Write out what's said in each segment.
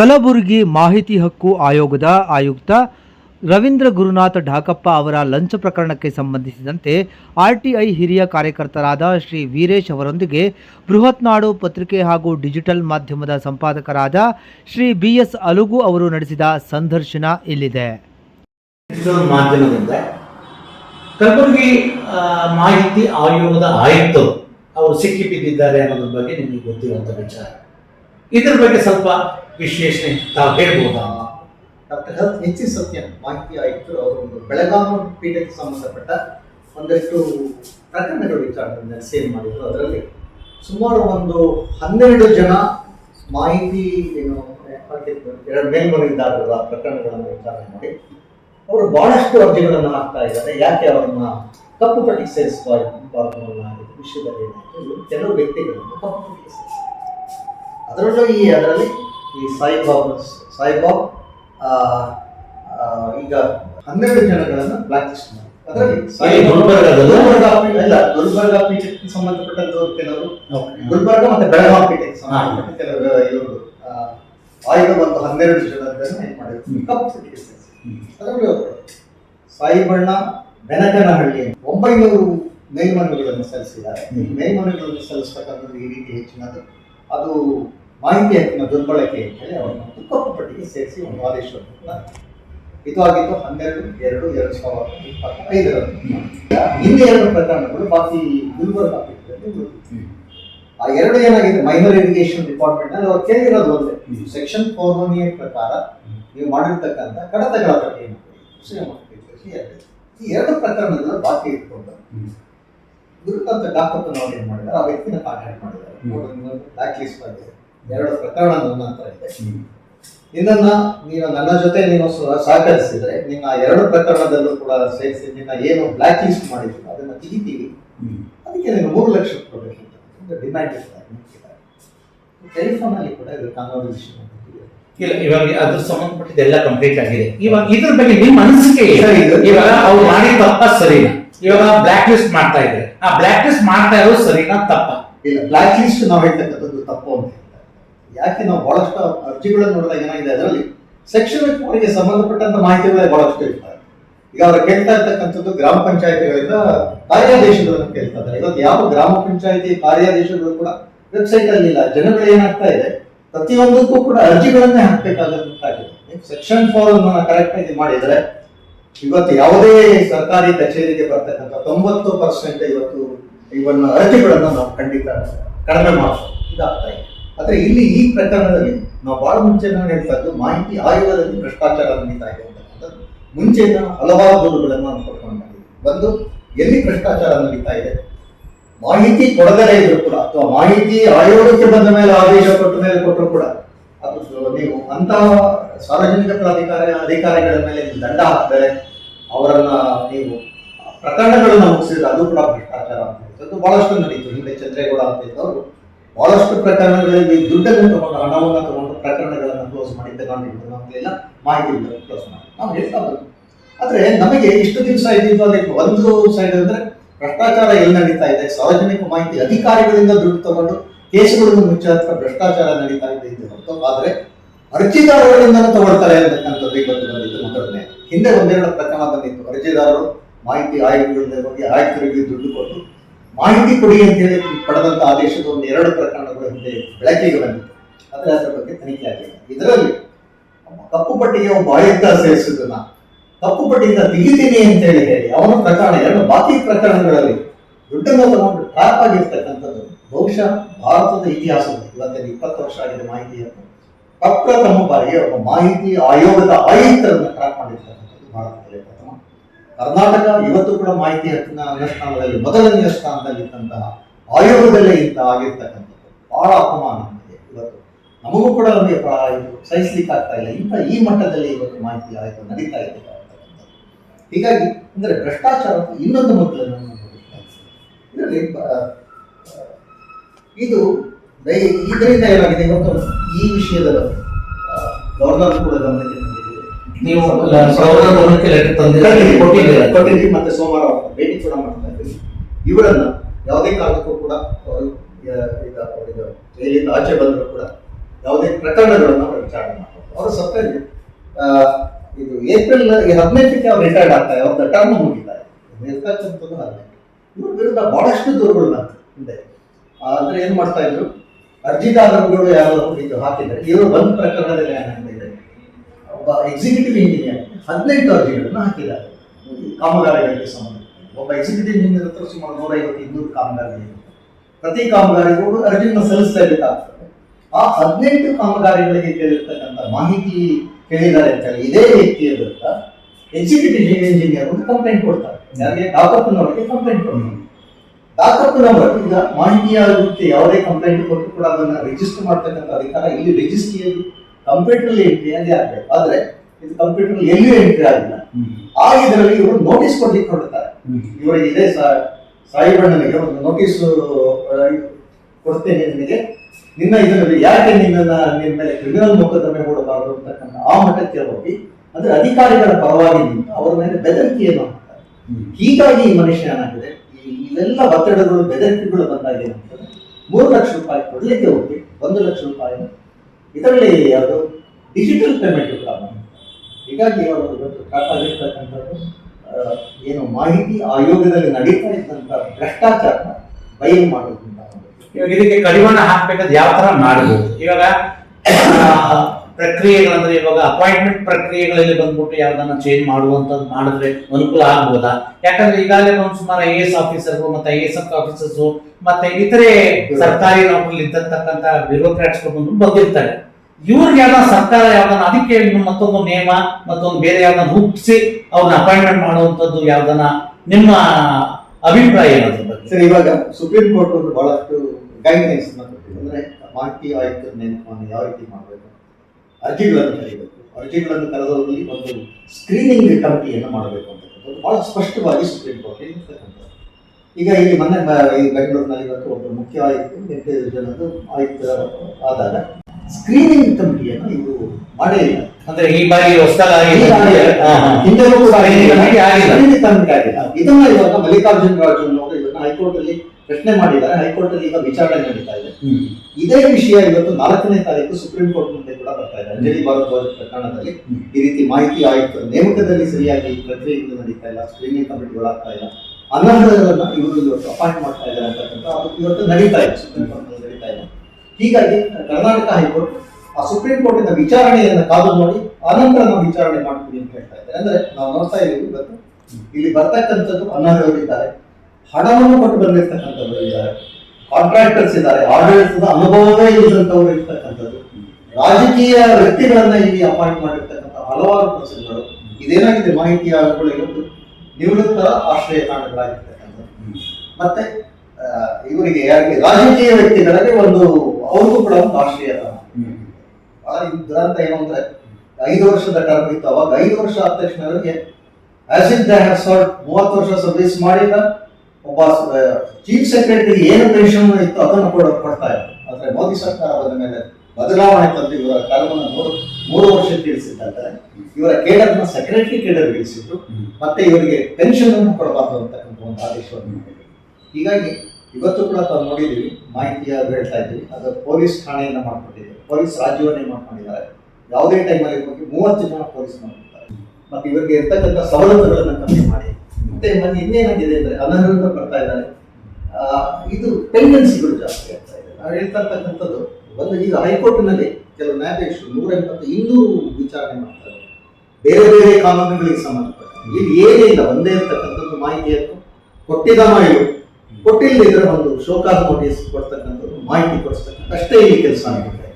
ಕಲಬುರಗಿ ಮಾಹಿತಿ ಹಕ್ಕು ಆಯೋಗದ ಆಯುಕ್ತ ರವೀಂದ್ರ ಗುರುನಾಥ ಢಾಕಪ್ಪ ಅವರ ಲಂಚ ಪ್ರಕರಣಕ್ಕೆ ಸಂಬಂಧಿಸಿದಂತೆ ಆರ್ಟಿಐ ಹಿರಿಯ ಕಾರ್ಯಕರ್ತರಾದ ಶ್ರೀ ವೀರೇಶ್ ಅವರೊಂದಿಗೆ ಬೃಹತ್ ನಾಡು ಪತ್ರಿಕೆ ಹಾಗೂ ಡಿಜಿಟಲ್ ಮಾಧ್ಯಮದ ಸಂಪಾದಕರಾದ ಶ್ರೀ ಬಿ ಎಸ್ ಅಲುಗು ಅವರು ನಡೆಸಿದ ಸಂದರ್ಶನ ಇಲ್ಲಿದೆ. ಮಾಧ್ಯಮದಿಂದ ಕಲಬುರಗಿ ಮಾಹಿತಿ ಆಯೋಗದ ಆಯುಕ್ತರು ಅವರು ಸಿಕ್ಕಿ ಬಿದ್ದಿದ್ದಾರೆ ಅನ್ನೋದ್ರ ಬಗ್ಗೆ ನಿಮಗೆ ಗೊತ್ತಿರುವಂಥ ವಿಚಾರ. ಇದ್ರ ಬಗ್ಗೆ ಸ್ವಲ್ಪ ವಿಶ್ಲೇಷಣೆ ತಾವು ಹೇಳ್ಬೋದಾ? ಡಾಕ್ಟರ್ ಹೆಲ್ತ್ ಎಚ್ ಎಸ್ ಸತ್ಯ ಮಾಹಿತಿ ಆಯಿತು. ಅವರು ಒಂದು ಬೆಳಗಾವಿ ಪೀಠಕ್ಕೆ ಸಂಬಂಧಪಟ್ಟ ಒಂದಷ್ಟು ಪ್ರಕರಣಗಳು ವಿಚಾರದಿಂದ ಸೇಲ್ ಮಾಡಿದ್ರು. ಅದರಲ್ಲಿ ಸುಮಾರು ಒಂದು ಹನ್ನೆರಡು ಜನ ಮಾಹಿತಿ ಏನು ಎರಡು ಆ ಪ್ರಕರಣಗಳನ್ನು ವಿಚಾರಣೆ ಮಾಡಿ. ಅವರು ಬಹಳಷ್ಟು ಅರ್ಜಿಗಳನ್ನು ಹಾಕ್ತಾ ಇದ್ದಾರೆ. ಯಾಕೆ ಅವರನ್ನ ಕಪ್ಪು ಪಟ್ಟಿಗೆ ಸೇರಿಸಬಾರ್ದು ವಿಷಯದಲ್ಲಿ ಕೆಲವು ವ್ಯಕ್ತಿಗಳನ್ನು ಕಪ್ಪು ಪಟ್ಟಿಗೆ ಸೇರಿಸಿದ್ದಾರೆ. ಅದರಲ್ಲೂ ಈ ಅದರಲ್ಲಿ ಈ ಸಾಯಿಬಾಬ್ ಸಾಯಿಬಾಬ್ ಈಗ ಹನ್ನೆರಡು ಜನಗಳನ್ನು ಬ್ಲಾಕ್ ಲಿಸ್ಟ್ ಮಾಡಿ. ಅದರಲ್ಲಿ? ಗುಲ್ಬರ್ಗ ಗುಲ್ಬರ್ಗ ಪೀಠಕ್ಕೆ ಸಂಬಂಧಪಟ್ಟಂತವ್ರು ಕೆಲವರು ಗುಲ್ಬರ್ಗ ಮತ್ತೆ ಬೆಳಗಾವಿ ಪೀಠಕ್ಕೆ ಸಂಬಂಧಪಟ್ಟ ಕೆಲವರು ಇವರು ಆ, ಆಯುಧ ಒಂದು ಹನ್ನೆರಡು ಜನರನ್ನು ಏನ್ ಮಾಡಿದ್ರು. ಕಪ್ಪು ಪಟ್ಟಿಗೆ ಅದರಲ್ಲಿ ಸಾಯಿಬಣ್ಣ ಬೆನಕನಹಳ್ಳಿ ಒಂಬೈನೂರು ಮೇಲ್ಮನವಿಗಳನ್ನು ಸಲ್ಲಿಸಿದ್ದಾರೆ. ಮೇಲ್ಮನೆಗಳನ್ನು. ಮೇಲ್ಮನವಿಗಳನ್ನು ಸಲ್ಲಿಸ್ತಕ್ಕಂಥದ್ದು ಈ ರೀತಿ ಹೆಚ್ಚಿನದು ಅದು ಮಾಹಿತಿ ಹಕ್ಕಿನ ದುರ್ಬಳಕೆ ಅಂತ ಹೇಳಿ ಅವರನ್ನು ಕಪ್ಪು ಪಟ್ಟಿಗೆ ಸೇರಿಸಿ ಒಂದು ಆದೇಶವನ್ನು ಇದು ಆಗಿತ್ತು ಹನ್ನೆರಡು ಎರಡು ಎರಡು ಸಾವಿರದ ಇಪ್ಪತ್ತೈದರಂದು ಹಿಂದೆ ಎರಡು ಪ್ರಕರಣಗಳು ಬಾಕಿ ಗುಲ್ಬರ್ಗ್ ಪೀಠದಲ್ಲಿ. ಆ ಎರಡು ಏನಾಗಿದೆ ಮೈನರ್ ಇರಿಗೇಷನ್ ಡಿಪಾರ್ಟ್ಮೆಂಟ್ನಲ್ಲಿ ಅವ್ರು ಕೇಳಿರೋದು ಒಂದೇ. ಸೆಕ್ಷನ್ ಫೋರ್ ಒನ್ ಪ್ರಕಾರ ನೀವು ಮಾಡಿರ್ತಕ್ಕಂಥ ಕಡತಗಳ ಬಗ್ಗೆ. ಈ ಎರಡು. ಪ್ರಕರಣಗಳು ಬಾಕಿ ಇಟ್ಕೊಂಡು ಗುರುತಂತ ಡಾಕ್ಟರ್ ಅವ್ರು ಏನ್ ಮಾಡಿದ್ದಾರೆ ಆ ವ್ಯಕ್ತಿನ ಕಾಂಟ್ಯಾಕ್ಟ್ ಮಾಡಿದ್ದಾರೆ. ಬ್ಲಾಕ್ ಲಿಸ್ಟ್ ಆಗಿದೆ ಎರಡು ಪ್ರಕರಣ ನನ್ನ ಹತ್ರ ಇದೆ. ಇದನ್ನ ನೀನು ನನ್ನ ಜೊತೆ ನೀನು ಸಹಕರಿಸಿದ್ರೆ ನಿನ್ನ ಎರಡು ಪ್ರಕರಣದಲ್ಲೂ ಕೂಡ ಸೇರಿಸಿ ನಿನ್ನ ಏನು ಬ್ಲಾಕ್ ಲಿಸ್ಟ್ ಮಾಡಿದ್ರು ಅದನ್ನ ತೆಗಿತೀವಿ. ಅದಕ್ಕೆ ನೀನು ಮೂರು ಲಕ್ಷ ಕೊಡಬೇಕು ಅಂತ ಡಿಮ್ಯಾಂಡ್ ಟೆಲಿಫೋನ್ ಅಲ್ಲಿ ಕೂಡ ಇದು ಕಾನ್ವರ್ಸೇಷನ್ ಇಲ್ಲ ಇವಾಗ ಅದ್ರ ಸಂಬಂಧಪಟ್ಟಿದ್ದು ಎಲ್ಲ ಕಂಪ್ಲೀಟ್ ಆಗಿದೆ. ಇವಾಗ ಇದ್ರ ಬಗ್ಗೆ ನಿಮ್ಮ ಅನಿಸಿಕೆ ಇವಾಗ ಅವ್ರು ಮಾಡಿದ ತಪ್ಪ ಸರಿನಾ? ಇವಾಗ ಬ್ಲಾಕ್ ಲಿಸ್ಟ್ ಮಾಡ್ತಾ ಇದ್ದಾರೆ. ಆ ಬ್ಲಾಕ್ ಲಿಸ್ಟ್ ಮಾಡ್ತಾ ಇರೋದು ಸರಿನಾ ತಪ್ಪ? ಇಲ್ಲ ಬ್ಲಾಕ್ ಲಿಸ್ಟ್ ನಾವು ಹೇಳ್ತಕ್ಕಂಥದ್ದು ತಪ್ಪು ಯಾಕೆ ನಾವು ಬಹಳಷ್ಟು ಅರ್ಜಿಗಳನ್ನು ನೋಡಿದಾಗ ಏನಾಗಿದೆ ಅದರಲ್ಲಿ ಸೆಕ್ಷನ್ ಅವರಿಗೆ ಸಂಬಂಧಪಟ್ಟಂತ ಮಾಹಿತಿಗಳೇ ಬಹಳಷ್ಟು ಇರ್ತಾರೆ. ಈಗ ಅವರು ಕೇಳ್ತಾ ಇರ್ತಕ್ಕಂಥದ್ದು ಗ್ರಾಮ ಪಂಚಾಯತಿಗಳಿಂದ ಕಾರ್ಯಾದೇಶಗಳನ್ನು ಕೇಳ್ತಾ ಇದ್ದಾರೆ. ಇವತ್ತು ಯಾವ ಗ್ರಾಮ ಪಂಚಾಯತಿ ಕಾರ್ಯಾದೇಶಗಳು ಕೂಡ ವೆಬ್ಸೈಟ್ ಅಲ್ಲಿ ಇಲ್ಲ. ಜನಗಳು ಏನಾಗ್ತಾ ಇದೆ? ಪ್ರತಿಯೊಂದಕ್ಕೂ ಕೂಡ ಅರ್ಜಿಗಳನ್ನೇ ಹಾಕ್ಬೇಕಾಗುತ್ತೆ ಸೆಕ್ಷನ್ ಫೋರ್ ಅನ್ನು ಕರೆಕ್ಟ್ ಆಗಿ ಮಾಡಿದರೆ ಇವತ್ತು ಯಾವುದೇ ಸರ್ಕಾರಿ ಕಚೇರಿಗೆ ಬರ್ತಕ್ಕಂಥ ತೊಂಬತ್ತು ಪರ್ಸೆಂಟ್ ಇವತ್ತು ಇವನ್ನ ಅರ್ಜಿಗಳನ್ನು ನಾವು ಖಂಡಿತ ಕಡಿಮೆ ಮಾಡೋದು ಇದಾಗ್ತಾ ಇದೆ. ಆದ್ರೆ ಇಲ್ಲಿ ಈ ಪ್ರಕರಣದಲ್ಲಿ ನಾವು ಬಹಳ ಮುಂಚೆ ನಾನು ಹೇಳ್ತಾ ಇದ್ದು ಮಾಹಿತಿ ಆಯೋಗದಲ್ಲಿ ಭ್ರಷ್ಟಾಚಾರ ನಡೀತಾ ಇದೆ ಅಂತಕ್ಕಂಥದ್ದು ಮುಂಚೆಯಿಂದ ಹಲವಾರು ದೂರುಗಳನ್ನು ನಾವು ಪಡ್ಕೊಂಡು. ಒಂದು ಎಲ್ಲಿ ಭ್ರಷ್ಟಾಚಾರ ನಡೀತಾ ಇದೆ ಮಾಹಿತಿ ಕೊಡದಲೇ ಇದ್ರು ಕೂಡ, ಅಥವಾ ಮಾಹಿತಿ ಆಯೋಗಕ್ಕೆ ಬಂದ ಮೇಲೆ ಆದೇಶ ಕೊಟ್ಟ ಮೇಲೆ ಕೊಟ್ಟರು ಕೂಡ, ಅದು ನೀವು ಅಂತಹ ಸಾರ್ವಜನಿಕ ಪ್ರಾಧಿಕಾರ, ಅಧಿಕಾರಿಗಳ ಮೇಲೆ ದಂಡ ಹಾಕ್ತಾರೆ ಅವರನ್ನ ನೀವು ಪ್ರಕರಣಗಳನ್ನು ಮುಗಿಸಿದ್ರೆ ಅದು ಕೂಡ ಭ್ರಷ್ಟಾಚಾರ ಅಂತ ಹೇಳ್ತಾರೆ. ಅದು ಬಹಳಷ್ಟು ನಡೀತು ಹಿಂದೆ ಚಂದ್ರೇಗೌಡ ಅಂತ ಇದ್ದವರು ಬಹಳಷ್ಟು ಪ್ರಕರಣಗಳಲ್ಲಿ ದುಡ್ಡನ್ನು ತಗೊಂಡು, ಹಣವನ್ನು ತಗೊಂಡು ಪ್ರಕರಣಗಳನ್ನು ಕ್ಲೋಸ್ ಮಾಡಿ, ತಗೊಂಡಿದ್ದು ನಮಗೆಲ್ಲ ಮಾಹಿತಿ ಕ್ಲೋಸ್ ಮಾಡಿ. ನಾವು ಹೇಳ್ತಾ ಬಂದ್ವಿ ಆದ್ರೆ ನಮಗೆ ಇಷ್ಟು ದಿವಸ ಇದ್ದಿದ್ದು ಅದಕ್ಕೆ ಒಂದು ಸೈಡ್ ಅಂದ್ರೆ ಭ್ರಷ್ಟಾಚಾರ ಎಲ್ಲಿ ನಡೀತಾ ಇದೆ? ಸಾರ್ವಜನಿಕ ಮಾಹಿತಿ ಅಧಿಕಾರಿಗಳಿಂದ ದುಡ್ಡು ತಗೊಂಡು ಕೇಸುಗಳನ್ನು ಮುಚ್ಚಾತ್ರ ಭ್ರಷ್ಟಾಚಾರ ನಡೀತಾ ಇದೆ ಇದು ಹೊರತು ಆದ್ರೆ ಅರ್ಜಿದಾರರಿಂದ ತಗೊಳ್ತಾರೆ ಅಂತಕ್ಕಂಥದ್ದು ಇವತ್ತು ಬಂದಿದ್ದು ಮೊದಲನೇ. ಹಿಂದೆ ಒಂದೆರಡು ಪ್ರಕರಣ ಬಂದಿತ್ತು. ಅರ್ಜಿದಾರರು ಮಾಹಿತಿ ಆಯೋಗಗಳಿಂದ ಬಗ್ಗೆ ಆಯುಕ್ತರಿಗೆ ದುಡ್ಡು ಕೊಟ್ಟು ಮಾಹಿತಿ ಕೊಡಿ ಅಂತ ಹೇಳಿ ಪಡೆದಂತ ಆದೇಶದ ಒಂದು ಎರಡು ಪ್ರಕರಣಗಳ ಹಿಂದೆ ಬೆಳಕಿಗೆ ಬಂದಿತ್ತು ಆದರೆ ಅದರ ಬಗ್ಗೆ ತನಿಖೆ ಆಗಿಲ್ಲ ಇದರಲ್ಲಿ ಕಪ್ಪು ಪಟ್ಟಿಗೆ ಒಬ್ಬ ಆಯುಕ್ತ ಸೇರಿಸಿದ್ದನ್ನ ಕಪ್ಪು ಪಟ್ಟಿಯಿಂದ ತೆಗಿತೀನಿ ಅಂತ ಹೇಳಿ ಹೇಳಿ, ಅವನ ಪ್ರಕರಣ, ಎರಡು ಬಾಕಿ ಪ್ರಕರಣಗಳಲ್ಲಿ ದುಡ್ಡನ್ನು ತಗೊಂಡು ಟ್ರಾಪ್ ಆಗಿರ್ತಕ್ಕಂಥದ್ದು ಬಹುಶಃ ಭಾರತದ ಇತಿಹಾಸದಲ್ಲಿ ಇವತ್ತಿನ ಇಪ್ಪತ್ತು ವರ್ಷ ಆಗಿದೆ ಮಾಹಿತಿಯನ್ನು. ಅಪ್ರಥಮ ಬಾರಿಗೆ ಒಬ್ಬ ಮಾಹಿತಿ ಆಯೋಗದ ಆಯುಕ್ತರನ್ನು ಟ್ರಾಪ್ ಮಾಡಿರ್ತಕ್ಕಂಥದ್ದು ಭಾರತದಲ್ಲಿ. ಕರ್ನಾಟಕ ಇವತ್ತು ಕೂಡ ಮಾಹಿತಿ ಹಕ್ಕಿನ ಅನುಷ್ಠಾನದಲ್ಲಿ ಮೊದಲನೆಯ ಸ್ಥಾನದಲ್ಲಿದ್ದಂತಹ ಆಯೋಗದಲ್ಲೇ ಇಂತ ಆಗಿರ್ತಕ್ಕಂಥದ್ದು ಬಹಳ ಅಪಮಾನ ನಮಗೆ ಇವತ್ತು ನಮಗೂ ಕೂಡ ನಮಗೆ ಸಹಿಸ್ಲಿಕ್ಕೆ ಆಗ್ತಾ ಇಲ್ಲ ಇಂಥ ಈ ಮಟ್ಟದಲ್ಲಿ ಇವತ್ತು ಮಾಹಿತಿ ಆಯೋಗ ನಡೀತಾ ಇದೆ. ಹೀಗಾಗಿ, ಅಂದ್ರೆ ಭ್ರಷ್ಟಾಚಾರ ಇನ್ನೊಂದು ಮಕ್ಕಳನ್ನು. ಇದರಲ್ಲಿ ಇದು ಇದರಿಂದ ಏನಾಗಿದೆ ಇವತ್ತು ಈ ವಿಷಯದ ಗವರ್ನರ್ ಕೂಡ ಗಮನಕ್ಕೆ ನೀವು ಸಾವಿರದ ಲೆಟರ್ ತಂದಿದ್ದೀರಿ ಕೊಟ್ಟಿದ್ದೀರಾ ಕೊಟ್ಟಿದ್ದೀವಿ ಮತ್ತೆ ಸೋಮವಾರ ಭೇಟಿ ಕೂಡ ಮಾಡ್ತಾ ಇದ್ದೀವಿ. ಇವರನ್ನ ಯಾವುದೇ ಕಾರಣಕ್ಕೂ ಕೂಡ ಅವರು ಈಗ ಅವರಿಗೆ ಜೈಲಿಂದ ಆಚೆ ಬಂದರೂ ಕೂಡ ಯಾವುದೇ ಪ್ರಕರಣಗಳನ್ನು ಅವರು ವಿಚಾರಣೆ ಮಾಡಬೇಕು ಅವರು ಸತ್ತಲ್ಲಿ ಇದು. ಏಪ್ರಿಲ್ ಹದಿನೆಂಟಕ್ಕೆ ಅವ್ರು ರಿಟೈರ್ಡ್ ಆಗ್ತಾರೆ ಅವ್ರದ್ದು ಟರ್ಮ್ ಮುಗಿತಾರೆ ಇರ್ತಕ್ಕಂಥದ್ದು ಹದಿನೆಂಟು ಇವ್ರ ವಿರುದ್ಧ ಬಹಳಷ್ಟು ದೂರುಗಳು ಬಂತು ಹಿಂದೆ ಆದ್ರೆ ಏನು ಮಾಡ್ತಾ ಇದ್ರು? ಅರ್ಜಿದಾರರುಗಳು ಯಾರು ಇದು ಹಾಕಿದ್ದಾರೆ. ಇವರು ಒಂದು ಪ್ರಕರಣದಲ್ಲಿ ಎಕ್ಸಿಕ್ಯೂಟಿವ್ ಇಂಜಿನಿಯರ್ ಹದಿನೆಂಟು ಅರ್ಜಿಗಳನ್ನು ಹಾಕಿದ್ದಾರೆ. ಕಾಮಗಾರಿಗಳಿಗೆ ಸಂಬಂಧ ಒಬ್ಬ ಎಕ್ಸಿಕ್ಯೂಟಿವ್ ಇಂಜಿನಿಯರ್ ಹತ್ರ ಸುಮಾರು ನೂರೈವತ್ತು ಇನ್ನೂರು ಕಾಮಗಾರಿ ಪ್ರತಿ ಕಾಮಗಾರಿಗೂ ಅರ್ಜಿಯನ್ನು ಸಲ್ಲಿಸ್ತಾ ಇರಬೇಕಾಗ್ತದೆ ಆ ಹದಿನೆಂಟು ಕಾಮಗಾರಿಗಳಿಗೆ ಕೇಳಿರ್ತಕ್ಕಂಥ ಮಾಹಿತಿ ಕೇಳಿದ್ದಾರೆ ಅಂತ ಹೇಳಿ ಇದೇ ಇರುತ್ತ ಎಕ್ಸಿಕ್ಯೂಟಿವ್ ಇಂಜಿನಿಯರ್ ಒಂದು ಕಂಪ್ಲೇಂಟ್ ಕೊಡ್ತಾರೆ. ಯಾರಿಗೆ? ಡಾಕಪ್ಪನವರಿಗೆ ಕಂಪ್ಲೇಂಟ್ ಕೊಡ್ತಾರೆ. ಡಾಕಪ್ಪನವರು ಈಗ ಮಾಹಿತಿಯ ಯಾವುದೇ ಕಂಪ್ಲೇಂಟ್ ಕೊಟ್ಟು ಕೂಡ ಅದನ್ನು ರಿಜಿಸ್ಟರ್ ಮಾಡ್ತಕ್ಕಂಥ ಅಧಿಕಾರ ಇಲ್ಲಿ ರಿಜಿಸ್ಟ್ರಿಯಲ್ಲಿ ಕಂಪ್ಯೂಟರ್ ಎಂಟ್ರಿ ಅಲ್ಲಿ ಆಗ್ಬೇಕು. ಆದ್ರೆ ಇದು ಕಂಪ್ಯೂಟರ್ ಎಲ್ಲಿಯೂ ಎಂಟ್ರಿ ಆಗಿಲ್ಲ. ಆ ಇದರಲ್ಲಿ ಇವರು ನೋಟಿಸ್ ಕೊಡ್ಲಿಕ್ಕೆ ಹೊರಡ್ತಾರೆ ಇವರಿಗೆ ಇದೇ ಸಾಯಿಬಣ್ಣನಿಗೆ ಒಂದು ನೋಟಿಸ್ ಕೊಡ್ತೇನೆ ನಿಮಗೆ. ನಿನ್ನ ಇದರಲ್ಲಿ ಯಾಕೆ ನಿನ್ನ ನಿನ್ನ ಮೇಲೆ ಕ್ರಿಮಿನಲ್ ಮೊಕದ್ದಮೆ ಹೂಡಬಾರದು ಅಂತಕ್ಕಂಥ ಆ ಮಟ್ಟಕ್ಕೆ ಹೋಗಿ ಅಂದ್ರೆ ಅಧಿಕಾರಿಗಳ ಪರವಾಗಿ ನಿಂತು ಅವರ ಮೇಲೆ ಬೆದರಿಕೆಯನ್ನು ಹಾಕ್ತಾರೆ. ಹೀಗಾಗಿ ಈ ಮನುಷ್ಯ ಏನಾಗಿದೆ? ಈ ಇವೆಲ್ಲ ಒತ್ತಡಗಳು ಬೆದರಿಕೆಗಳು ಬಂದಾಗ ಏನಾಗ್ತದೆ ಮೂರು ಲಕ್ಷ ರೂಪಾಯಿ ಕೊಡ್ಲಿಕ್ಕೆ ಹೋಗಿ ಒಂದು ಲಕ್ಷ ರೂಪಾಯಿ ಇದರಲ್ಲಿ ಅದು ಡಿಜಿಟಲ್ ಪೇಮೆಂಟ್ ಬಂದಿದೆ. ಹೀಗಾಗಿ ಅವರು ಇವತ್ತು ಕಾಟಾಗಿರ್ತಕ್ಕಂಥದ್ದು ಏನು ಮಾಹಿತಿ ಆಯೋಗದಲ್ಲಿ ನಡೀತಾ ಇದ್ದಂಥ ಭ್ರಷ್ಟಾಚಾರ ಬಯಲು ಮಾಡೋದ್ರಿಂದ ಇವಾಗ ಇದಕ್ಕೆ ಕಡಿವಾಣ ಹಾಕ್ಬೇಕಾದ್ರೆ ಯಾವ ತರ ಮಾಡಬಹುದು ಇವಾಗ ಪ್ರಕ್ರಿಯೆಗಳಂದ್ರೆ ಇವಾಗ ಅಪಾಯಿಂಟ್ಮೆಂಟ್ ಪ್ರಕ್ರಿಯೆಗಳಲ್ಲಿ ಬಂದ್ಬಿಟ್ಟು ಯಾವ್ದನ್ನ ಚೇಂಜ್ ಮಾಡುವಂತದ್ದು ಮಾಡಿದ್ರೆ ಅನುಕೂಲ ಆಗ್ಬೋದಾ? ಯಾಕಂದ್ರೆ ಈಗಾಗಲೇ ಒಂದು ಸುಮಾರು ಐ ಎಸ್ ಆಫೀಸರ್ಗಳು ಮತ್ತೆ ಐ ಎಸ್ ಎಫ್ ಆಫೀಸರ್ಸ್ ಮತ್ತೆ ಇತರೆ ಸರ್ಕಾರಿ ನೌಕರಿ ಇದ್ದಂತಕ್ಕಂತ ಬ್ಯೂರೋಕ್ರಾಟ್ಸ್ ಬಂದು ಬಂದಿರ್ತಾರೆ. ಇವ್ರಿಗೆ ಸರ್ಕಾರ ಯಾವ್ದಾನ ಅದಕ್ಕೆ ಮತ್ತೊಂದು ನಿಯಮ ಮತ್ತೊಂದು ಬೇರೆ ಯಾವ್ದನ್ನ ರೂಪಿಸಿ ಅವ್ರನ್ನ ಅಪಾಯಿಂಟ್ಮೆಂಟ್ ಮಾಡುವಂತದ್ದು ಯಾವ್ದನ್ನ ನಿಮ್ಮ ಅಭಿಪ್ರಾಯ ಏನಾದ್ರು ಸರ್, ಇವಾಗ ಸುಪ್ರೀಂ ಕೋರ್ಟ್ ಒಂದು ಬಹಳಷ್ಟು ಗೈಡ್ಲೈನ್ಸ್ ಅಂದ್ರೆ ಆಯುಕ್ತರ ನೇಮಕವನ್ನು ಯಾವ ರೀತಿ ಮಾಡಬೇಕು? ಅರ್ಜಿಗಳನ್ನು ಕರೀಬೇಕು. ಅರ್ಜಿಗಳನ್ನು ಕರೆದವರಲ್ಲಿ ಒಂದು ಸ್ಕ್ರೀನಿಂಗ್ ಕಮಿಟಿಯನ್ನು ಮಾಡಬೇಕು ಅಂತಕ್ಕಂಥದ್ದು. ಬಹಳ ಸ್ಪಷ್ಟವಾಗಿ ಸುಪ್ರೀಂ ಕೋರ್ಟ್ ಇರ್ತಕ್ಕಂಥದ್ದು ಈಗ ಇಲ್ಲಿ ಮೊನ್ನೆ ಈ ಬೆಂಗಳೂರಿನಲ್ಲಿ ಇವತ್ತು ಒಬ್ಬ ಮುಖ್ಯ ಆಯುಕ್ತರು ಎಂಟೈದು ಜನದ್ದು ಆಯುಕ್ತ ಆದಾಗ ಸ್ಕ್ರೀನಿಂಗ್ ಕಮಿಟಿಯನ್ನು ಇವರು ಮಾಡೇ ಇಲ್ಲ ಅಂದ್ರೆ ಈ ಬಾರಿ ಹೊಸದಾಗಿ ಹಿಂದೆನೂ ಕೂಡ ಆಗಿಲ್ಲ. ಇದನ್ನ ಇವಾಗ ಮಲ್ಲಿಕಾರ್ಜುನ್ ರಾಜು ಅವರು ಇದನ್ನ ಹೈಕೋರ್ಟ್ ಅಲ್ಲಿ ಪ್ರಶ್ನೆ ಮಾಡಿದ್ದಾರೆ ಹೈಕೋರ್ಟ್ ಅಲ್ಲಿ ಈಗ ವಿಚಾರಣೆ ನಡೀತಾ ಇದೆ. ಇದೇ ವಿಷಯ ಇವತ್ತು ನಾಲ್ಕನೇ ತಾರೀಕು ಸುಪ್ರೀಂ ಕೋರ್ಟ್ ಮುಂದೆ ಕೂಡ ಬರ್ತಾ ಇದೆ. ಅಂಜಲಿ ಭಾರದ್ವಾಜ್ ಪ್ರಕರಣದಲ್ಲಿ. ಈ ರೀತಿ ಮಾಹಿತಿ ಆಯಿತು. ನೇಮಕದಲ್ಲಿ ಸರಿಯಾಗಿ ಪ್ರಕ್ರಿಯೆಗಳು ನಡೀತಾ ಇಲ್ಲ. ಸ್ಕ್ರೀನಿಂಗ್ ಕಮಿಟಿಗಳಾಗ್ತಾ ಇಲ್ಲ. ಅನರ್ಹರನ್ನ ಇವರು ಇವತ್ತು ಅಪಾಯಿಂಟ್ ಮಾಡ್ತಾ ಇದ್ದಾರೆ ಅಂತಕ್ಕಂಥ ಅದು ಇವತ್ತು ನಡೀತಾ ಇದೆ. ಸುಪ್ರೀಂ ಕೋರ್ಟ್ ಮುಂದೆ ನಡೀತಾ ಇದೆ. ಹೀಗಾಗಿ ಕರ್ನಾಟಕ ಹೈಕೋರ್ಟ್ ಆ ಸುಪ್ರೀಂ ಕೋರ್ಟಿನ ವಿಚಾರಣೆಯನ್ನು ಕಾದು ನೋಡಿ ಅನಂತರ ನಾವು ವಿಚಾರಣೆ ಮಾಡ್ತೀವಿ ಅಂತ ಹೇಳ್ತಾ ಇದ್ದಾರೆ. ಅಂದ್ರೆ ನಾವು ನೋಡ್ತಾ ಇದ್ದೀವಿ ಇವತ್ತು. ಇಲ್ಲಿ ಬರ್ತಕ್ಕಂಥದ್ದು ಅನರ್ಹರಿದ್ದಾರೆ. ಹಣವನ್ನು ಕೊಟ್ಟು ಬಂದಿರ್ತಕ್ಕಂಥವ್ರು ಇದ್ದಾರೆ. ಕಾಂಟ್ರಾಕ್ಟರ್ಸ್ ಇದ್ದಾರೆ. ಆಡಳಿತದ ಅನುಭವವೇ ಇಲ್ಲದಂತವ್ರು ಇರ್ತಕ್ಕಂಥದ್ದು. ರಾಜಕೀಯ ವ್ಯಕ್ತಿಗಳನ್ನ ಇಲ್ಲಿ ಅಪಾಯಿಂಟ್ ಮಾಡಿರ್ತಕ್ಕಂಥ ಹಲವಾರು ಪ್ರಸಂಗಗಳು ಇದೇನಾಗಿದೆ ಮಾಹಿತಿ ಆಯೋಗಗಳು ಇವತ್ತು ನಿವೃತ್ತ ಆಶ್ರಯ ತಾಣಗಳಾಗಿರ್ತಕ್ಕಂಥದ್ದು. ಮತ್ತೆ ಇವರಿಗೆ ಯಾರಿಗೆ ರಾಜಕೀಯ ವ್ಯಕ್ತಿಗಳಿಗೆ ಒಂದು ಅವರು ಕೂಡ ಒಂದು ಆಶ್ರಯ ತಾಣ. ದುರಂತ ಏನು ಅಂದ್ರೆ, ಐದು ವರ್ಷದ ಟರ್ಮ್ ಇತ್ತು. ಅವಾಗ ಐದು ವರ್ಷ ಆದ ತಕ್ಷಣ ಅವರಿಗೆ ಆಸ್ ಹ್ಯಾವ್ ಮೂವತ್ತು ವರ್ಷ ಸರ್ವಿಸ್ ಮಾಡಿದ ಒಬ್ಬ ಚೀಫ್ ಸೆಕ್ರೆಟರಿ ಏನು ಪೆನ್ಷನ್ ಇತ್ತು ಅದನ್ನು ಕೂಡ ಕೊಡ್ತಾ ಇದ್ರು. ಆದರೆ ಮೋದಿ ಸರ್ಕಾರ ಬಂದ ಮೇಲೆ ಬದಲಾವಣೆ ತಂದು ಇವರ ಕಾಲವನ್ನು ಮೂರು ಮೂರು ವರ್ಷಕ್ಕೆ ಇಳಿಸಿದ್ದಾರೆ. ಇವರ ಕೇಡರ್ನ ಸೆಕ್ರೆಟರಿ ಕೇಡರ್ ಇಳಿಸಿದ್ರು. ಮತ್ತೆ ಇವರಿಗೆ ಪೆನ್ಷನ್ ಅನ್ನು ಕೊಡಬಾರ್ದು ಅಂತಕ್ಕಂಥ ಒಂದು ಆದೇಶವನ್ನು ಹೀಗಾಗಿ ಇವತ್ತು ಕೂಡ ತಾವು ನೋಡಿದ್ದೀವಿ, ಮಾಹಿತಿಯ ಹೇಳ್ತಾ ಇದ್ದೀವಿ. ಅದು ಪೊಲೀಸ್ ಠಾಣೆಯನ್ನು ಮಾಡ್ಕೊಂಡಿದ್ದೀವಿ ಪೊಲೀಸ್ ರಾಜ್ಯವನ್ನೇ ಮಾಡ್ಕೊಂಡಿದ್ದಾರೆ. ಯಾವುದೇ ಟೈಮಲ್ಲಿ ಹೋಗಿ ಮೂವತ್ತು ಜನ ಪೊಲೀಸ್ ಮಾಡ್ತಾರೆ. ಮತ್ತೆ ಇವರಿಗೆ ಇರ್ತಕ್ಕಂಥ ಸವಲತ್ತುಗಳನ್ನು ಕಮ್ಮಿ ಮಾಡಿ. ಮತ್ತೆ ಮತ್ತೆ ಇನ್ನೇನಾಗಿದೆ ಅಂದ್ರೆ ಅನರ್ಹರು ಬರ್ತಾ ಇದ್ದಾರೆ. ಇದು ಟೆಂಡೆನ್ಸಿಗಳು ಜಾಸ್ತಿ ಆಗ್ತಾ ಇದೆ. ನಾವು ಹೇಳ್ತಾ ಒಂದು ಈಗ ಹೈಕೋರ್ಟ್ನಲ್ಲಿ ಕೆಲವು ನ್ಯಾಯಾಧೀಶರು ನೂರ ಎಂಬತ್ತು ಇನ್ನೂರು ವಿಚಾರಣೆ ಮಾಡ್ತಾರೆ. ಬೇರೆ ಬೇರೆ ಕಾನೂನುಗಳಿಗೆ ಸಂಬಂಧಪಟ್ಟ ಇಲ್ಲಿ ಏನೇ ಇಲ್ಲ, ಒಂದೇ ಇರ್ತಕ್ಕಂಥದ್ದು ಮಾಹಿತಿಯನ್ನು ಕೊಟ್ಟಿದ ಮಾಹಿತಿ ಕೊಟ್ಟಿಲ್ಲದಿದ್ರೆ ಒಂದು ಶೋಕಾಸ್ ನೋಟಿಸ್ ಕೊಡ್ತಕ್ಕಂಥದ್ದು, ಮಾಹಿತಿ ಕೊಡಿಸ್ತಕ್ಕಂಥ ಅಷ್ಟೇ ಇಲ್ಲಿ ಕೆಲಸ ಆಗುತ್ತೆ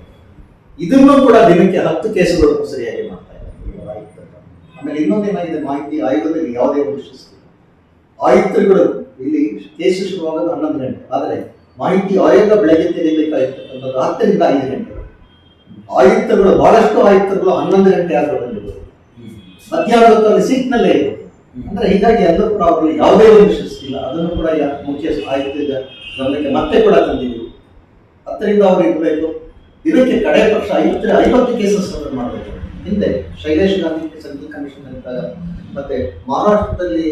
ಇದನ್ನು ಕೂಡ ದಿನಕ್ಕೆ ಹತ್ತು ಕೇಸುಗಳನ್ನು ಸರಿಯಾಗಿ ಮಾಡ್ತಾ ಇದ್ದಾರೆ. ಆಮೇಲೆ ಇನ್ನೊಂದೇನಾಗಿದೆ ಮಾಹಿತಿ ಆಯೋಗದಲ್ಲಿ ಯಾವುದೇ ಒಂದು ಶಿಸ್ತು ಆಯುಕ್ತರುಗಳು ಇಲ್ಲಿ ಕೇಸು ಶುರುವಾಗೋದು ಹನ್ನೊಂದು ಗಂಟೆ. ಆದರೆ ಮಾಹಿತಿ ಆಯೋಗ ಬೆಳಗ್ಗೆ ತೆರೀಬೇಕಾಗಿರ್ತಕ್ಕಂಥದ್ದು ಹತ್ತರಿಂದ ಐದು ಗಂಟೆಗಳು ಆಯುಕ್ತಗಳು ಬಹಳಷ್ಟು ಆಯುಕ್ತರುಗಳು ಹನ್ನೊಂದು ಗಂಟೆ ಆದರೂ ಮಧ್ಯಾಹ್ನ ಹೊತ್ತಲ್ಲಿ ಸೀಟ್ನಲ್ಲೇ ಇರೋದು ಅಂದ್ರೆ ಹೀಗಾಗಿ ಎಲ್ಲರೂ ಕೂಡ ಯಾವುದೇ ಒಂದು ಶಿಸ್ತಿಲ್ಲ ಅದನ್ನು ಕೂಡ ಮುಖ್ಯ ಆಯುಕ್ತ ಗಮನಕ್ಕೆ ಮತ್ತೆ ಕೂಡ ತಂದಿದ್ದೀವಿ ಹತ್ತರಿಂದ ಅವರು ಇರಬೇಕು. ಇದಕ್ಕೆ ಕಡೆ ಪಕ್ಷ ಐವತ್ತರ ಐವತ್ತು ಕೇಸಸ್ ಸಬ್ಮಿಟ್ ಮಾಡಬೇಕು. ಹಿಂದೆ ಶೈಲೇಶ್ ಗಾಂಧಿ ಸೆಂಟ್ರಲ್ ಕಮಿಷನ್ ಇದ್ದಾಗ, ಮತ್ತೆ ಮಹಾರಾಷ್ಟ್ರದಲ್ಲಿ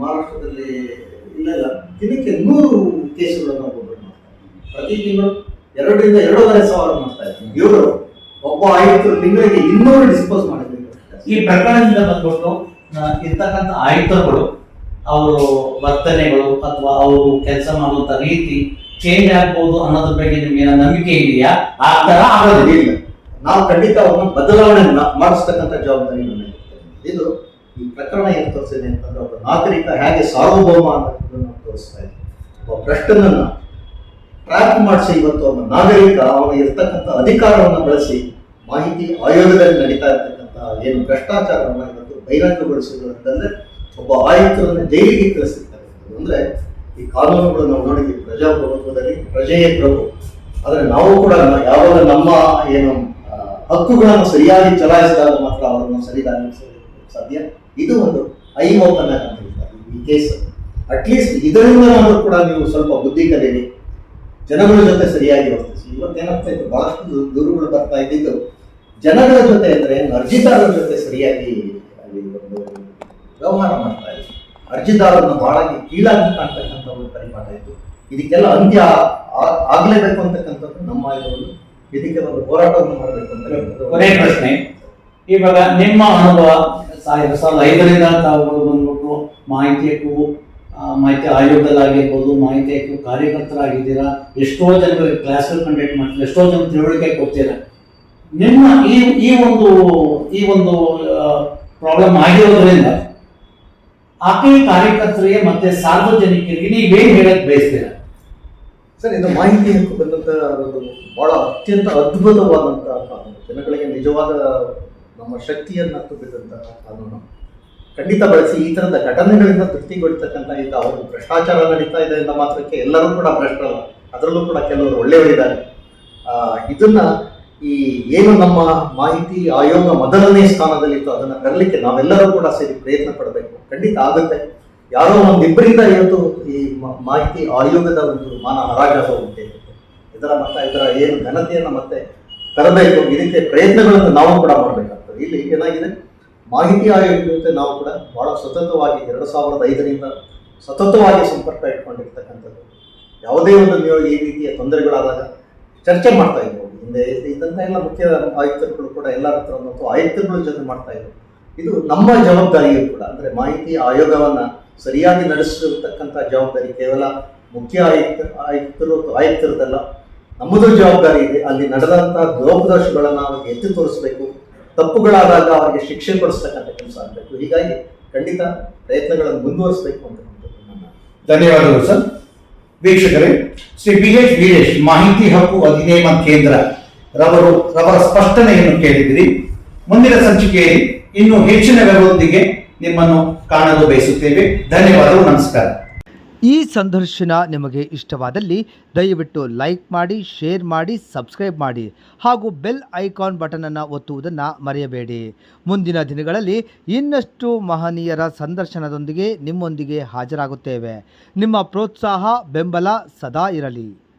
ಮಹಾರಾಷ್ಟ್ರದಲ್ಲಿ ಇಲ್ಲೆಲ್ಲ ದಿನಕ್ಕೆ ನೂರು ಕೇಸುಗಳನ್ನು ಒಬ್ಬೊಬ್ಬರು ಮಾಡ್ತಾರೆ. ಪ್ರತಿ ತಿಂಗಳು ಎರಡರಿಂದ ಎರಡೂವರೆ ಸಾವಿರ ಮಾಡ್ತಾ ಇದ್ದಾರೆ ಇವರು ಒಬ್ಬ ಆಯುಕ್ತರು ತಿಂಗಳಿಗೆ ಇನ್ನೂರು ಡಿಸ್ಪೋಸ್ ಮಾಡಿದ್ರು. ಈ ಪ್ರಕರಣದಿಂದ ಬಂದ್ಬಿಟ್ಟು ಇರ್ತಕ್ಕಂಥ ಆಯುಕ್ತರುಗಳು ಅವರು ವರ್ತನೆಗಳು ಅಥವಾ ಅವರು ಕೆಲಸ ಮಾಡುವಂತ ರೀತಿ ಚೇಂಜ್ ಆಗ್ಬೋದು ಅನ್ನೋದ್ರ ಬಗ್ಗೆ ನಿಮ್ಗೆ ನಂಬಿಕೆ ಇದೆಯಾ? ಆ ತರ ಆಗೋದಿಲ್ಲ. ನಾವು ಖಂಡಿತ ಅವರನ್ನು ಬದಲಾವಣೆ ಮಾಡಿಸ್ತಕ್ಕಂಥ ಜವಾಬ್ದಾರಿ ಇದೆ. ಈ ಪ್ರಕರಣ ಏನು ತೋರಿಸಿದೆ ಅಂತಂದ್ರೆ ಒಬ್ಬ ನಾಗರಿಕ ಹೇಗೆ ಸಾರ್ವಭೌಮ ಅನ್ನೋದನ್ನು ತೋರಿಸ್ತಾ ಇದೆ ಒಬ್ಬ ಭ್ರಷ್ಟನನ್ನ ಟ್ರ್ಯಾಕ್ ಮಾಡಿಸಿ ಇವತ್ತು ಒಬ್ಬ ನಾಗರಿಕ, ಅವನು ಇರ್ತಕ್ಕಂಥ ಅಧಿಕಾರವನ್ನು ಬಳಸಿ ಮಾಹಿತಿ ಆಯೋಗದಲ್ಲಿ ನಡೀತಾ ಇರ್ತಕ್ಕಂಥ ಏನು ಭ್ರಷ್ಟಾಚಾರವನ್ನು ಇವತ್ತು ಬಹಿರಂಗಗೊಳಿಸಿರುವಂತಂದ್ರೆ ಒಬ್ಬ ಆಯುಕ್ತರನ್ನ ಜೈಲಿಗೆ ಕಳಿಸಿರ್ತಾರೆ. ಅಂದ್ರೆ ಈ ಕಾನೂನುಗಳು ನಾವು ನೋಡಿದ್ವಿ, ಪ್ರಜಾಪ್ರಭುತ್ವದಲ್ಲಿ ಪ್ರಜೆಯೇ ಪ್ರಭು. ಆದ್ರೆ ನಾವು ಕೂಡ ಯಾವಾಗ ನಮ್ಮ ಏನು ಹಕ್ಕುಗಳನ್ನು ಸರಿಯಾಗಿ ಚಲಾಯಿಸಿದಾಗ ಮಾತ್ರ ಅವರನ್ನು ಸರಿಯಾಗಿ ಸಾಧ್ಯ? ಇದು ಒಂದು ಐ ಓಪನ್ ಅಂತ ಹೇಳ್ತಾರೆ ಈ ಕೇಸ್ ಅಟ್ಲೀಸ್ಟ್ ಇದರಿಂದ ಕೂಡ ನೀವು ಸ್ವಲ್ಪ ಬುದ್ಧಿ ಕಲೀರಿ ಜನಗಳ ಜೊತೆ ಸರಿಯಾಗಿ ವರ್ತಿಸಿ. ಇವತ್ತೇನಾಗ್ತಾ ಇತ್ತು ಬಹಳಷ್ಟು ದೂರುಗಳು ಬರ್ತಾ ಇದ್ದಿದ್ದು, ಜನಗಳ ಜೊತೆ ಅಂದ್ರೆ ಅರ್ಜಿದಾರರ ಜೊತೆ ಸರಿಯಾಗಿ ಅಲ್ಲಿ ಒಂದು ವ್ಯವಹಾರ ಮಾಡ್ತಾ ಇದ್ರು ಅರ್ಜಿದಾರರನ್ನು ಬಹಳಾಗಿ ಕೀಳಾಗಿ ಕಾಣ್ತಕ್ಕಂಥ ಒಂದು ಪರಿಮಾಣ ಇತ್ತು. ಇದಕ್ಕೆಲ್ಲ ಅಂತ್ಯ ಆಗ್ಲೇಬೇಕು ಅಂತಕ್ಕಂಥದ್ದು ನಮ್ಮ ಇದೊಂದು, ಇದಕ್ಕೆ ಒಂದು ಹೋರಾಟವನ್ನು ಮಾಡಬೇಕು ಅಂತ ಇವಾಗ ನಿಮ್ಮ ಅನುಭವ ಎರಡ್ ಸಾವಿರದ ಐದರಿಂದ ತಾವುಗಳು ಬಂದ್ಬಿಟ್ಟು ಮಾಹಿತಿ ಹಕ್ಕು ಮಾಹಿತಿ ಆಯೋಗದಲ್ಲಾಗಿರ್ಬೋದು ಮಾಹಿತಿ ಹಕ್ಕು ಕಾರ್ಯಕರ್ತರಾಗಿದ್ದೀರಾ? ಎಷ್ಟೋ ಜನರಿಗೆ ಕ್ಲಾಸ್ಗಳು ಕಂಡಕ್ಟ್ ಮಾಡ್ತೀರಾ? ಎಷ್ಟೋ ಜನ ತಿಳುವಳಿಕೆ ಕೊಡ್ತೀರಾ? ನಿಮ್ಮ ಈ ಈ ಒಂದು ಈ ಒಂದು ಪ್ರಾಬ್ಲಮ್ ಆಗಿರೋದ್ರಿಂದ ಆಕೆ ಕಾರ್ಯಕರ್ತರಿಗೆ ಮತ್ತೆ ಸಾರ್ವಜನಿಕರಿಗೆ ನೀವೇನು ಹೇಳಕ್ ಬಯಸ್ತೀರಾ? ಸರ್, ಇದು ಮಾಹಿತಿ ಹಕ್ಕು ಬಂದಂತ ಒಂದು ಬಹಳ ಅತ್ಯಂತ ಅದ್ಭುತವಾದಂತಹ ಜನಗಳಿಗೆ ನಿಜವಾದ ನಮ್ಮ ಶಕ್ತಿಯನ್ನು ತುಂಬಿದಂತಹ ಕಾನೂನು. ಖಂಡಿತ ಬಳಸಿ ಈ ಥರದ ಘಟನೆಗಳಿಂದ ತೃಪ್ತಿಗೊಳ್ತಕ್ಕಂಥ ಈಗ ಅವರು ಭ್ರಷ್ಟಾಚಾರ ನಡೀತಾ ಇದೆ ಎಂದ ಮಾತ್ರಕ್ಕೆ ಎಲ್ಲರೂ ಕೂಡ ಭ್ರಷ್ಟರಲ್ಲ. ಅದರಲ್ಲೂ ಕೂಡ ಕೆಲವರು ಒಳ್ಳೆಯವರಿದ್ದಾರೆ. ಇದನ್ನ ಈ ಏನು ನಮ್ಮ ಮಾಹಿತಿ ಆಯೋಗ ಮೊದಲನೇ ಸ್ಥಾನದಲ್ಲಿತ್ತು ಅದನ್ನ ತರಲಿಕ್ಕೆ ನಾವೆಲ್ಲರೂ ಕೂಡ ಸೇರಿ ಪ್ರಯತ್ನ ಪಡಬೇಕು. ಖಂಡಿತ ಆಗುತ್ತೆ. ಯಾರೋ ಒಂದಿಬ್ಬರಿಂದ ಇವತ್ತು ಈ ಮಾಹಿತಿ ಆಯೋಗದ ಒಂದು ಮಾನ ಹರಾಜ ಹೋಗುತ್ತೆ. ಇದರ ಮತ್ತೆ ಇದರ ಏನು ಘನತೆಯನ್ನು ಮತ್ತೆ ತರಬೇಕು. ಇದಕ್ಕೆ ಪ್ರಯತ್ನಗಳನ್ನು ನಾವು ಕೂಡ ಮಾಡಬೇಕಾಗ್ತದೆ ಇಲ್ಲಿ ಏನಾಗಿದೆ? ಮಾಹಿತಿ ಆಯೋಗದಂತೆ ನಾವು ಕೂಡ ಬಹಳ ಸತತವಾಗಿ ಎರಡು ಸಾವಿರದ ಐದರಿಂದ ಸತತವಾಗಿ ಸಂಪರ್ಕ ಇಟ್ಕೊಂಡಿರ್ತಕ್ಕಂಥದ್ದು. ಯಾವುದೇ ಒಂದು ನಿಯೋಗ ಈ ರೀತಿಯ ತೊಂದರೆಗಳಾದಾಗ ಚರ್ಚೆ ಮಾಡ್ತಾ ಇದ್ವು. ಹಿಂದೆ ಇದಂತ ಎಲ್ಲ ಮುಖ್ಯ ಆಯುಕ್ತರುಗಳು ಕೂಡ ಎಲ್ಲರ ಹತ್ರ ಮತ್ತು ಆಯುಕ್ತರುಗಳ ಜೊತೆ ಮಾಡ್ತಾ ಇದ್ದರು ಇದು ನಮ್ಮ ಜವಾಬ್ದಾರಿಯೂ ಕೂಡ. ಅಂದರೆ ಮಾಹಿತಿ ಆಯೋಗವನ್ನು ಸರಿಯಾಗಿ ನಡೆಸಿರ್ತಕ್ಕಂಥ ಜವಾಬ್ದಾರಿ ಕೇವಲ ಮುಖ್ಯ ಆಯುಕ್ತ, ಆಯುಕ್ತರು ಅಥವಾ ಆಯುಕ್ತರದಲ್ಲ ನಮ್ಮದು ಜವಾಬ್ದಾರಿ ಇದೆ. ಅಲ್ಲಿ ನಡೆದಂಥ ಲೋಪದೋಷಗಳನ್ನ ನಾವು ಎತ್ತಿ ತೋರಿಸಬೇಕು. ತಪ್ಪುಗಳಾದಾಗ ಅವರಿಗೆ ಶಿಕ್ಷೆ ಕೊಡಿಸ್ತಕ್ಕಂಥ ಕೆಲಸ ಆಗಬೇಕು. ಹೀಗಾಗಿ ಖಂಡಿತ ಪ್ರಯತ್ನಗಳನ್ನು ಮುಂದುವರಿಸಬೇಕು ಅಂತ ಧನ್ಯವಾದಗಳು ಸರ್. ವೀಕ್ಷಕರೇ, ಶ್ರೀ ಬಿ ಎಚ್ ವೀರೇಶ್ ಮಾಹಿತಿ ಹಕ್ಕು ಅಧಿನಿಯಮ ಕೇಂದ್ರ ರವರು, ರವರ ಸ್ಪಷ್ಟನೆಯನ್ನು ಕೇಳಿದಿರಿ. ಮುಂದಿನ ಸಂಚಿಕೆಯಲ್ಲಿ ಇನ್ನೂ ಹೆಚ್ಚಿನ ವಿವರದೊಂದಿಗೆ ನಿಮ್ಮನ್ನು ಕಾಣಲು ಬಯಸುತ್ತೇವೆ. ಧನ್ಯವಾದಗಳು, ನಮಸ್ಕಾರ. ಈ ಸಂದರ್ಶನ ನಿಮಗೆ ಇಷ್ಟವಾದಲ್ಲಿ ದಯವಿಟ್ಟು ಲೈಕ್ ಮಾಡಿ, ಶೇರ್ ಮಾಡಿ, ಸಬ್ಸ್ಕ್ರೈಬ್ ಮಾಡಿ ಹಾಗೂ ಬೆಲ್ ಐಕಾನ್ ಬಟನನ್ನು ಒತ್ತುವುದನ್ನು ಮರೆಯಬೇಡಿ. ಮುಂದಿನ ದಿನಗಳಲ್ಲಿ ಇನ್ನಷ್ಟು ಮಹನೀಯರ ಸಂದರ್ಶನದೊಂದಿಗೆ ನಿಮ್ಮೊಂದಿಗೆ ಹಾಜರಾಗುತ್ತೇವೆ. ನಿಮ್ಮ ಪ್ರೋತ್ಸಾಹ, ಬೆಂಬಲ ಸದಾ ಇರಲಿ.